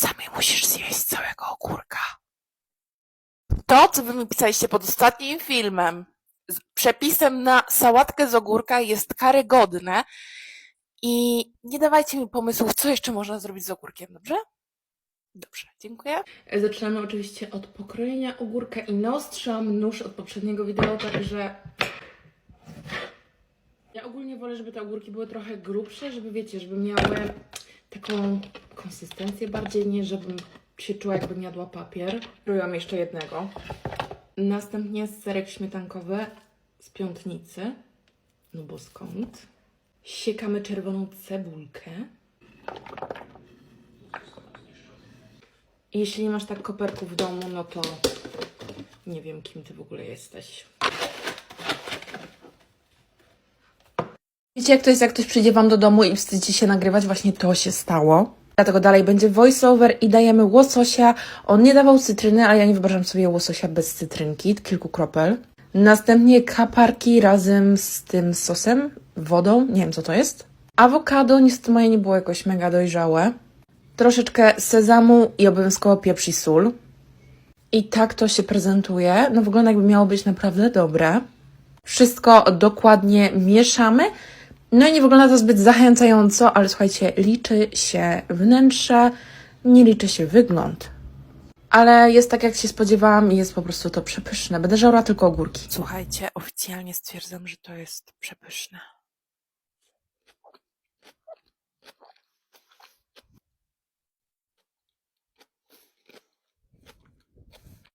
czasami musisz zjeść całego ogórka. To, co wy mi pisaliście pod ostatnim filmem z przepisem na sałatkę z ogórka jest karygodne i nie dawajcie mi pomysłów, co jeszcze można zrobić z ogórkiem, dobrze? Dobrze, dziękuję. Zaczynamy oczywiście od pokrojenia ogórka i naostrzam nóż od poprzedniego wideo, także ja ogólnie wolę, żeby te ogórki były trochę grubsze, żeby wiecie, żeby miały taką konsystencję bardziej, nie żebym się czuła jakbym jadła papier. Robiłam jeszcze jednego. Następnie serek śmietankowy z piątnicy. No bo skąd? Siekamy czerwoną cebulkę. Jeśli nie masz tak koperków w domu, no to nie wiem, kim ty w ogóle jesteś. Wiecie, jak to jest, jak ktoś przyjdzie wam do domu i wstydzi się nagrywać? Właśnie to się stało. Dlatego dalej będzie voiceover i dajemy łososia. On nie dawał cytryny, a ja nie wyobrażam sobie łososia bez cytrynki, kilku kropel. Następnie kaparki razem z tym sosem, wodą, nie wiem co to jest. Awokado, niestety moje nie było jakoś mega dojrzałe. Troszeczkę sezamu i obowiązkowo pieprz i sól. I tak to się prezentuje. No wygląda jakby miało być naprawdę dobre. Wszystko dokładnie mieszamy. No i nie wygląda to zbyt zachęcająco, ale słuchajcie, liczy się wnętrze, nie liczy się wygląd. Ale jest tak, jak się spodziewałam i jest po prostu to przepyszne. Będę żarła tylko ogórki. Słuchajcie, oficjalnie stwierdzam, że to jest przepyszne.